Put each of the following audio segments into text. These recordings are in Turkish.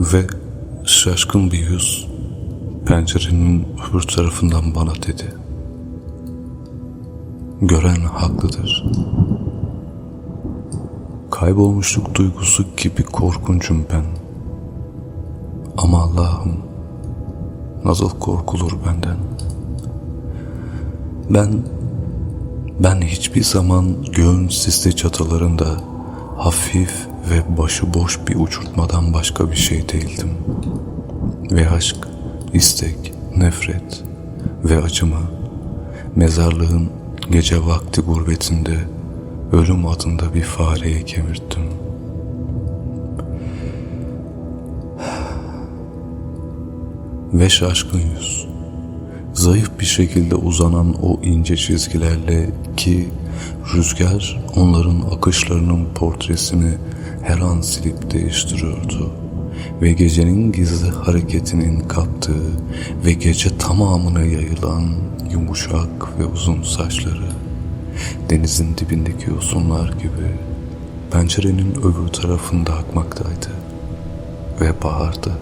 Ve şaşkın bir yüz pencerenin öbür tarafından bana dedi. Gören haklıdır. Kaybolmuşluk duygusu gibi korkuncum ben. Ama Allah'ım nasıl korkulur benden. Ben ben hiçbir zaman göğün sisli çatılarında hafif ve başıboş bir uçurtmadan başka bir şey değildim. Ve aşk, istek, nefret ve acıma mezarlığın gece vakti gurbetinde ölüm adında bir fareye kemirttim. Ve şaşkın yüz zayıf bir şekilde uzanan o ince çizgilerle ki rüzgar onların akışlarının portresini her an silip değiştiriyordu ve gecenin gizli hareketinin kaptığı ve gece tamamına yayılan yumuşak ve uzun saçları denizin dibindeki yosunlar gibi pencerenin öbür tarafında akmaktaydı ve bahardı.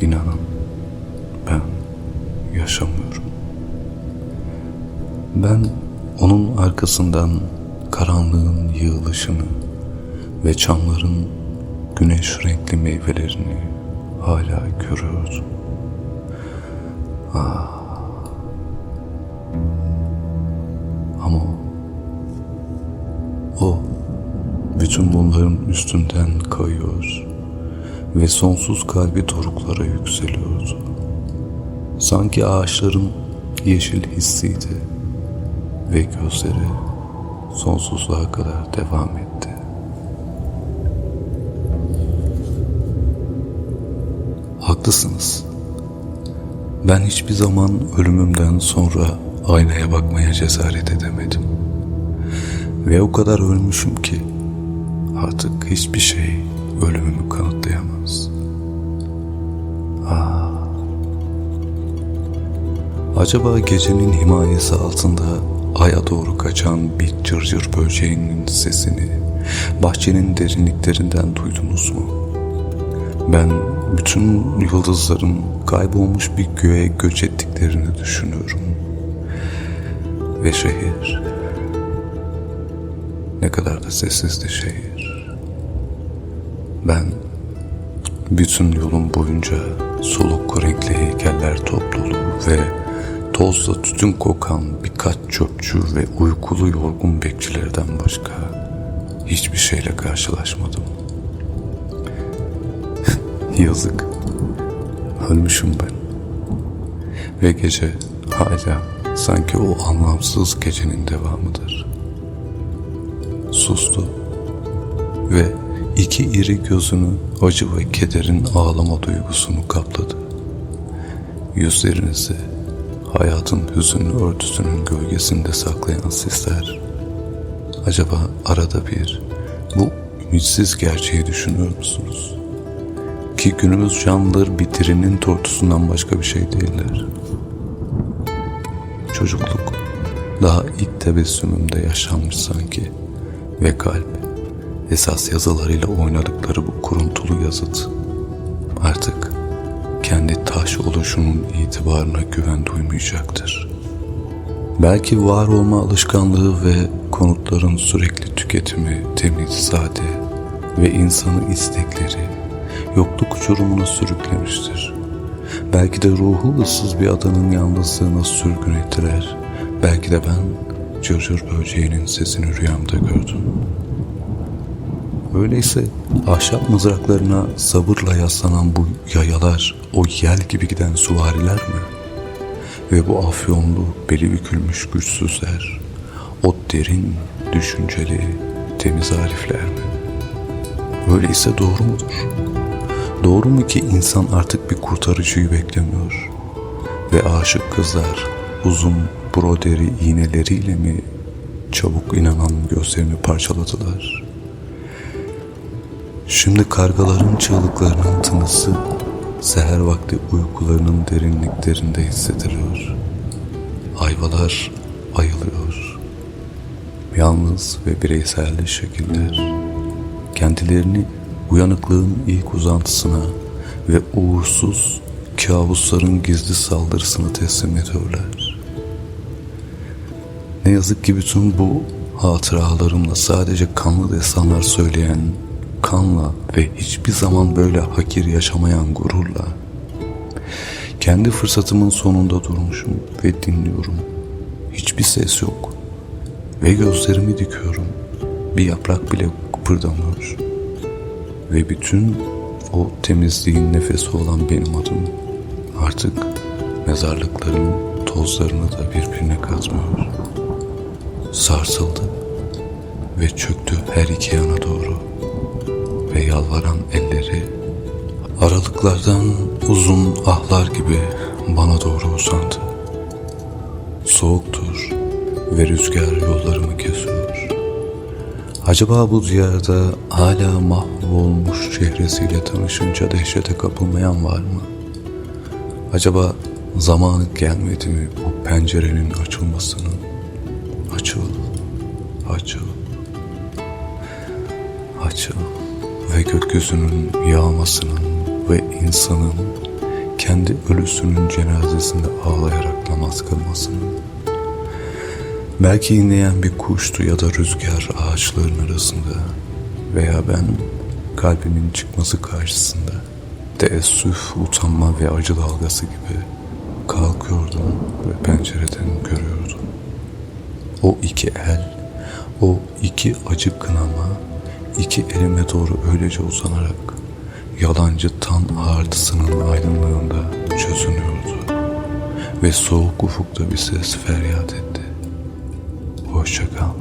İnanın ben yaşamıyorum. Ben onun arkasından karanlığın yığılışını ve çamların güneş renkli meyvelerini hala görüyordum. Ah. Ama o, bütün bunların üstünden kayıyor ve sonsuz kalbi doruklara yükseliyordu. Sanki ağaçların yeşil hissiydi ve gözleri sonsuzluğa kadar devam etti. Haklısınız. Ben hiçbir zaman ölümümden sonra aynaya bakmaya cesaret edemedim. Ve o kadar ölmüşüm ki artık hiçbir şey ölümümü kanıtlayamaz. Ah. Acaba gecenin himayesi altında aya doğru kaçan bir cırcır böceğinin sesini bahçenin derinliklerinden duydunuz mu? Ben bütün yıldızların kaybolmuş bir göğe göç ettiklerini düşünüyorum. Ve şehir ne kadar da sessizdi şehir. Ben bütün yolum boyunca soluk renkli heykeller topluluğu ve tozla tütün kokan birkaç çöpçü ve uykulu yorgun bekçilerden başka hiçbir şeyle karşılaşmadım. Yazık. Ölmüşüm ben. Ve gece hala sanki o anlamsız gecenin devamıdır. Sustu ve iki iri gözünü acı ve kederin ağlama duygusunu kapladı. Yüzlerinizi hayatın hüzünlü örtüsünün gölgesinde saklayan sizler, acaba arada bir bu ümitsiz gerçeği düşünüyor musunuz? Ki günümüz canlıları bitirinin tortusundan başka bir şey değiller. Çocukluk daha ilk tebessümümde yaşanmış sanki ve kalp esas yazılarıyla oynadıkları bu kuruntulu yazıt artık kendi taş oluşunun itibarına güven duymayacaktır. Belki var olma alışkanlığı ve konutların sürekli tüketimi, temiz, sade ve insanı istekleri yokluk uçurumuna sürüklemiştir. Belki de ruhu ıssız bir adanın yalnızlığına sürgün ettiler. Belki de ben cırcır böceğinin sesini rüyamda gördüm. Öyleyse ahşap mızraklarına sabırla yaslanan bu yayalar o yel gibi giden suvariler mi? Ve bu afyonlu, beli bükülmüş güçsüzler, o derin, düşünceli, temiz arifler mi? Öyleyse doğru mudur? Doğru mu ki insan artık bir kurtarıcıyı beklemiyor? Ve aşık kızlar uzun broderi iğneleriyle mi çabuk inanan gözlerini parçaladılar? Şimdi kargaların çığlıklarının tınısı seher vakti uykularının derinliklerinde hissediliyor. Ayvalar ayılıyor. Yalnız ve bireysel şekiller kendilerini uyanıklığın ilk uzantısına ve uğursuz kabusların gizli saldırısını teslim ediyorlar. Ne yazık ki bütün bu hatıralarımla sadece kanlı destanlar söyleyen, kanla ve hiçbir zaman böyle hakir yaşamayan gururla kendi fırsatımın sonunda durmuşum ve dinliyorum. Hiçbir ses yok ve gözlerimi dikiyorum. Bir yaprak bile kıpırdamıyor. Ve bütün o temizliğin nefesi olan benim adım artık mezarlıkların tozlarını da birbirine katmıyor. Sarsıldı ve çöktü her iki yana doğru ve yalvaran elleri aralıklardan uzun ahlar gibi bana doğru uzandı. Soğuktur ve rüzgar yollarımı kesiyor. Acaba bu diyarda hala mahvolmuş çehresiyle tanışınca dehşete kapılmayan var mı? Acaba zamanı gelmedi mi bu pencerenin açılmasının? Açıl, açıl, açıl ve gökyüzünün yağmasının ve insanın kendi ölüsünün cenazesinde ağlayarak namaz kılmasının Belki inleyen bir kuştu ya da rüzgar ağaçların arasında veya ben kalbimin çıkması karşısında teessüf, utanma ve acı dalgası gibi kalkıyordum ve pencereden görüyordum. O iki el, o iki acı kınama, iki elime doğru öylece uzanarak yalancı tan ağırtısının aydınlığında çözünüyordu ve soğuk ufukta bir ses feryat etti. Hoşça kal.